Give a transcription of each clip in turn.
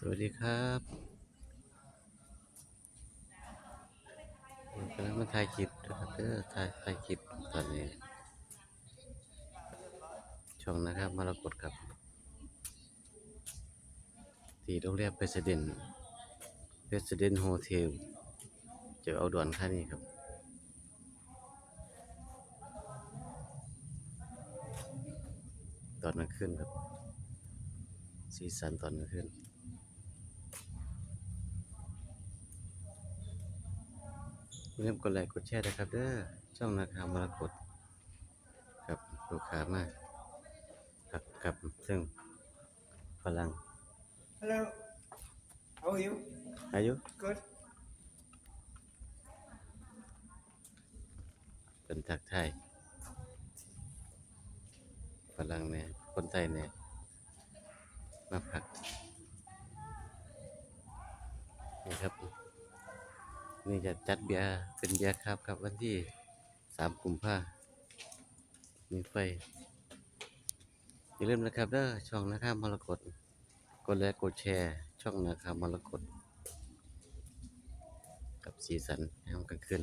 สวัสดีครับผมกำลังมาถ่ายคลิปนะครับเด้อถ่ายถ่ายคลิปตอนนี้ ช่องนะครับมารากตครับ ที่โรงแรมเพรสเดนเพรสเดนโฮเทลจอเอาด่วนค่านี้ครับตอนกลางคืนครับ สีสันตอนกลางคืน อย่าลืมกดไลค์กดแชร์นะครับเด้อช่องนาคามรกตกับลูกค้ามากกับกับซึ่งฝรั่ง Hello. How are you? อายุ Good. เป็นทักไทายฝรั่งเนี่ยคนไทยเนี่ยมาพักนี่ครับ นี่จะจัดเบียร์เป็นเบียร์ครับครับวันที่สามกุมภามีไฟอย่าลืมนะครับเด้อช่องนะครับมรกตกดไลค์กดแชร์ ช่องนะครับมรกตกับสีสันยามกลางคืน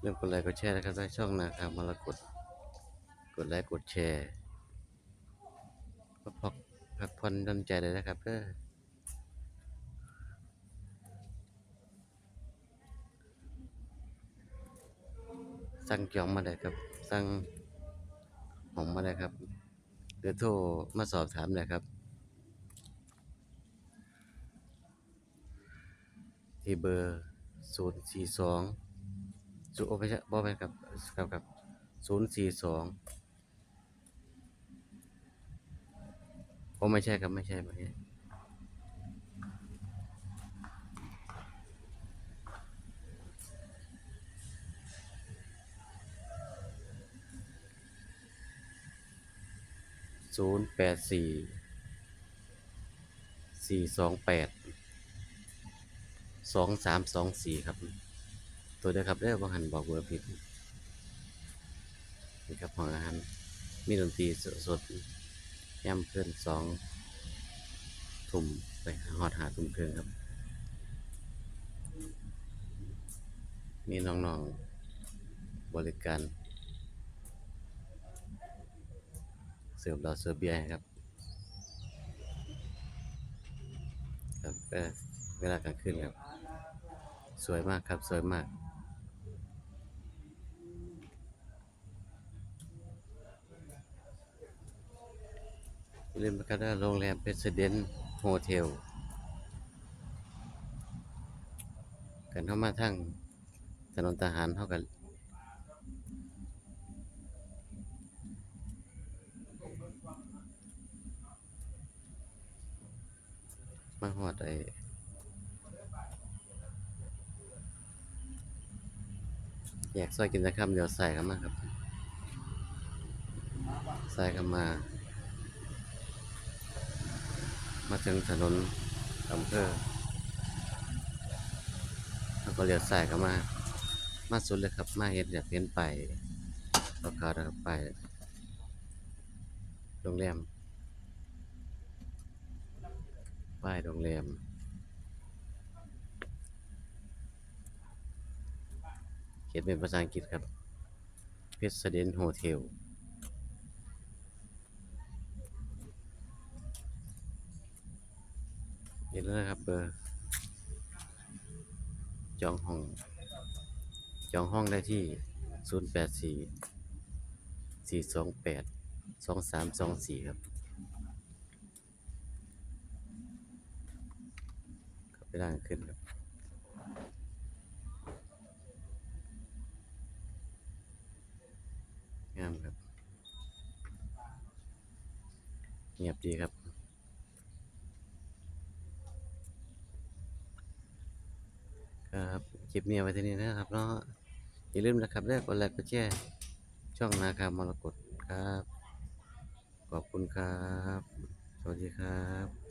เริ่มกดไลค์กดแชร์นะครับได้ช่องนะครับมรกตกดไลค์กดแชร์ พักพักผ่อนดนใจเลยนะครับเด้อสั่งจองมาได้ครับ สั่งหองมาได้ครับหรือโทรมาสอบถามได้ครับ ที่เบอร์ศูนย์สี่สองศูนย์โอไม่ใช่บอไปครับครับครับศูนย์สี่สอง อ้ไม่ใช่ครับไม่ใช่ไม่ใช่ศูนย์แปดสี่สี่สองแปดสองสามสองสี่ครับ ตัวเดียวครับเด้อบ่หันบอกเบอร์ผิดนี่ครับของอาหารมีดนตรีสด ย่ำเพื่อนสองทุ่มไปหอดหาทุ่มเพื่อนครับ มีน้องๆบริการ เสิร์ฟเราเสิร์ฟเบียร์ครับ ครับก็เวลากลางคืนครับ สวยมากครับ สวยมาก อย่าลืมนะครับว่าโรงแรมเพสเดนโฮเทลกันเข้ามาทั้งถนนทหารเท่ากันมาหอดไอ้แยกซอยกินนะครับเดี๋ยวใส่กันมาครับ ใส่กันมา มาถึงถนนอำเภอแล้วก็เลี้ยวซ้ายเข้ามา มาสุดเลยครับ มาเห็นอยากเห็นไปายราคานะไปโรงแรมป้ายโรงแรมเขียนเป็นภาษาอังกฤษครับเพชร เห็นแล้วนะครับเบอร์จองห้อง จองห้องได้ที่ 084 428 2324 ครับเข้าไปด้านขึ้นครับงามครับ เงียบดีครับ ครับคลิปนี้เอาไว้ที่นี่นะครับเนาะอย่าลืมนะครับเลือกกดไลค์กดแชร์ช่องนาคามรกตครับ ขอบคุณครับ สวัสดีครับ